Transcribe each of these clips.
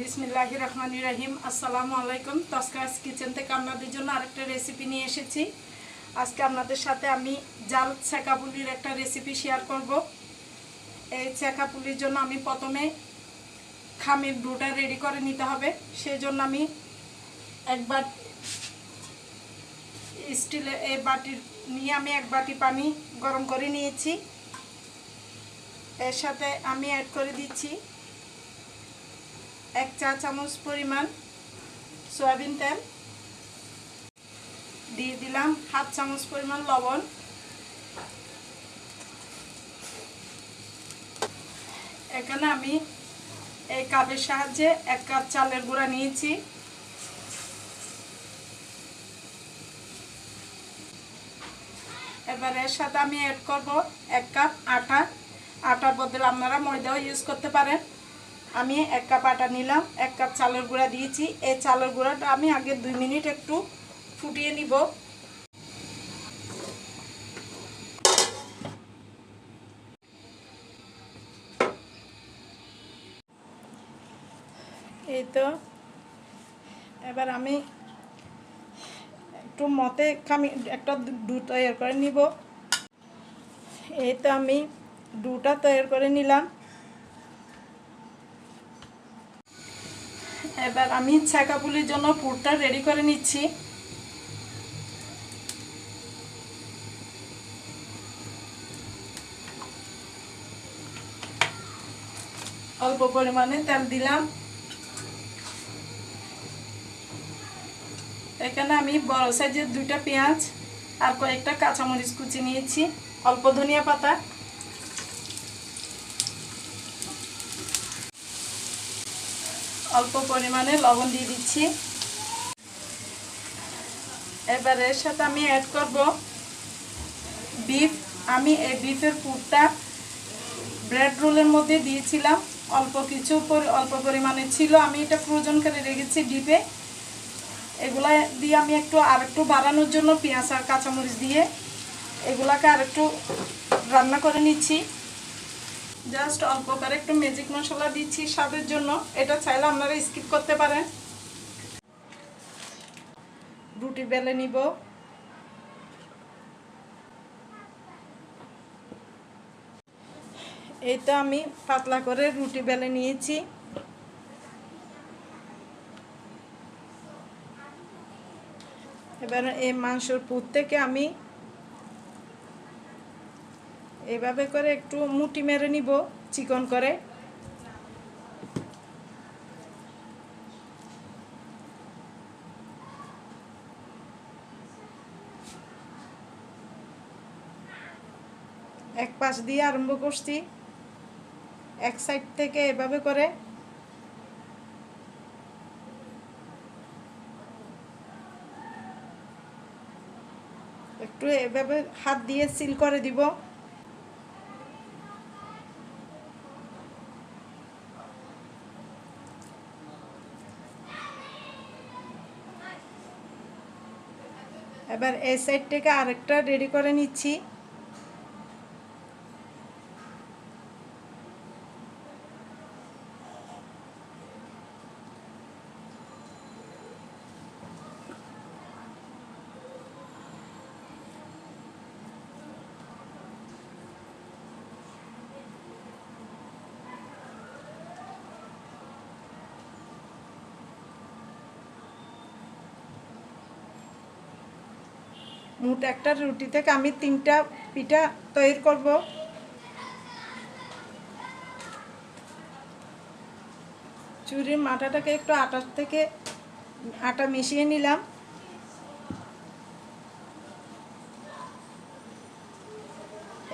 বিসমিল্লাহ রহমান রাহিম। আসসালামু আলাইকুম। তস্কারাস কিচেন থেকে আপনাদের জন্য আরেকটা রেসিপি নিয়ে এসেছি। আজকে আপনাদের সাথে আমি জাল ছেঁকাপুলির একটা রেসিপি শেয়ার করব। এই ছেঁকাপুলির জন্য আমি প্রথমে খামির ডোটা রেডি করে নিতে হবে। সেই জন্য আমি একবার স্টিলের এই বাটির নিয়ে আমি এক বাটি পানি গরম করে নিয়েছি। এর সাথে আমি অ্যাড করে দিচ্ছি এক চা চামচ পরিমাণ সয়াবিন তেল। দিয়ে দিলাম হাফ চামচ পরিমাণ লবণ। এখানে আমি এই কাপের সাহায্যে এক কাপ চালের গুঁড়া নিয়েছি। এবার এর সাথে আমি অ্যাড করব এক কাপ আটা। আটার বদলে আপনারা ময়দাও ইউজ করতে পারেন। আমি এক কাপ আটা নিলাম, এক কাপ চালের গুঁড়া দিয়েছি। এই চালের গুঁড়াটা আমি আগে দুই মিনিট একটু ফুটিয়ে নিব। এই তো, এবার আমি একটু মতে খামি, একটা ডু তৈরি করে নিব। এই তো আমি ডুটা তৈরি করে নিলাম। এবার আমি ছাকাপুলির জন্য পুরটা রেডি করে নিচ্ছি। অল্প পরিমাণে তেল দিলাম। এখানে আমি বড় সাইজের দুইটা পেঁয়াজ আর কয়েকটা কাঁচামরিচ কুচি নিয়েছি। অল্প ধনিয়া পাতা। অল্প পরিমাণে লবণ দিয়ে দিচ্ছি। এবার এর সাথে আমি অ্যাড করব বিফ আমি এই বিফের পুরটা ব্রেড রোলের মধ্যে দিয়েছিলাম। অল্প কিছু অল্প পরিমাণে ছিল। আমি এটা ফ্রোজন করে রেখেছি ডিপে। এগুলা দিয়ে আমি একটু আর একটু বাড়ানোর জন্য পেঁয়াজ আর কাঁচামরিচ দিয়ে এগুলাকে আর একটু রান্না করে নিচ্ছি। জাস্ট অল্প করে একটু ম্যাজিক মশলা দিচ্ছি স্বাদের জন্য। এটা চাইলে আপনারা স্কিপ করতে পারেন। রুটি বেলে নিব। এই তো আমি পাতলা করে রুটি বেলে নিয়েছি। এবার এই মাংসর পুর থেকে আমি এভাবে করে একটু মুটি মেরে নিব, চিকন করে। এক পাশ দিয়ে আরম্ভ করছি, এক সাইড থেকে এভাবে করে। একটু এভাবে হাত দিয়ে সিল করে দিব। এবার এই সাইডটাকে আরেকটা রেডি করে নিচ্ছি। মোট একটা রুটি থেকে আমি তিনটা পিঠা তৈরি করব। চুরির মাথাটাকে একটু আটার থেকে আটা মিশিয়ে নিলাম।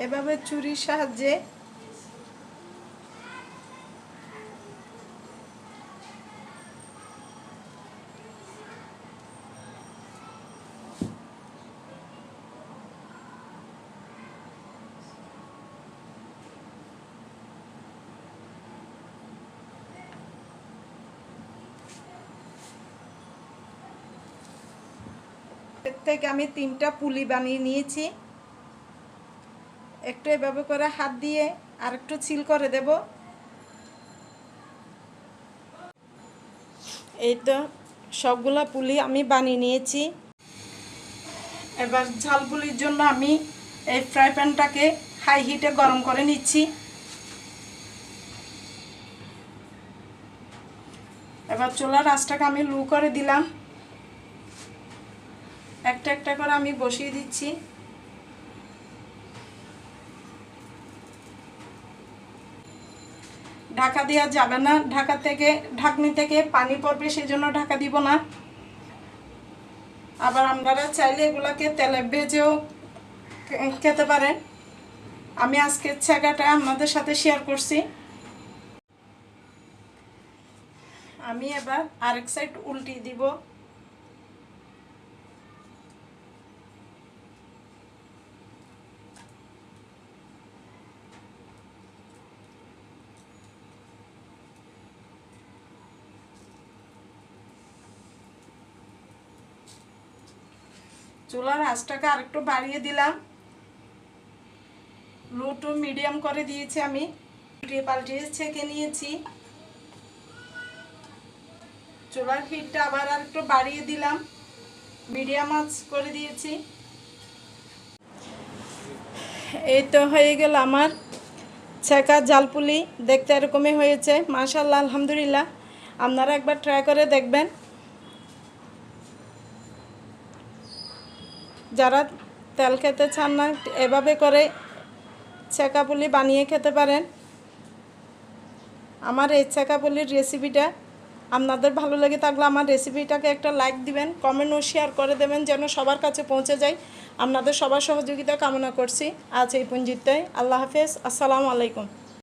এভাবে চুরির সাহায্যে থেকে আমি তিনটা পুলি বানিয়ে নিয়েছি। একটু এভাবে করে হাত দিয়ে আর একটু ছিল করে দেব। এই তো সবগুলা পুলি আমি বানিয়ে নিয়েছি। এবার ঝাল পুলির জন্য আমি এই ফ্রাই প্যানটাকে হাই হিটে গরম করে নিচ্ছি। এবার চুলার আঁচটাকে আমি লু করে দিলাম। একটা একটা করে আমি বসিয়ে দিচ্ছি। ঢাকা দেওয়া যাবে না। ঢাকা থেকে, ঢাকনি থেকে পানি পড়বে সেই জন্য ঢাকা দিব না। আবার আপনারা চাইলে এগুলাকে তেলে ভেজেও খেতে পারেন। আমি আজকে ছেঁকাটা আপনাদের সাথে শেয়ার করছি। আমি এবার আরেক সাইড উল্টি দিব। চুলার আঁচটাকে আরেকটু বাড়িয়ে দিলাম। লো টু মিডিয়াম করে দিয়েছি আমি। উল্টিয়ে পাল্টিয়ে ছেঁকে নিয়েছি। চুলার হিটটা আবার আর একটু বাড়িয়ে দিলাম। মিডিয়াম আঁচ করে দিয়েছি। এই তো হয়ে গেল আমার ছেঁকা জালপুলি। দেখতে এরকমই হয়েছে। মাশাল্লাহ আলহামদুলিল্লাহ। আপনারা একবার ট্রাই করে দেখবেন। যারা তেল খেতে চান না, এভাবে করে ছেঁকা পুলি বানিয়ে খেতে পারেন। আমার এই ছেঁকা পুলির রেসিপিটা আপনাদের ভালো লেগে থাকলে আমার রেসিপিটাকে একটা লাইক দিবেন কমেন্ট ও শেয়ার করে দেবেন যেন সবার কাছে পৌঁছে যায়। আপনাদের সবার সহযোগিতা কামনা করছি। আজ এই পঞ্জিতটাই আল্লাহ হাফেজ। আসসালামু আলাইকুম।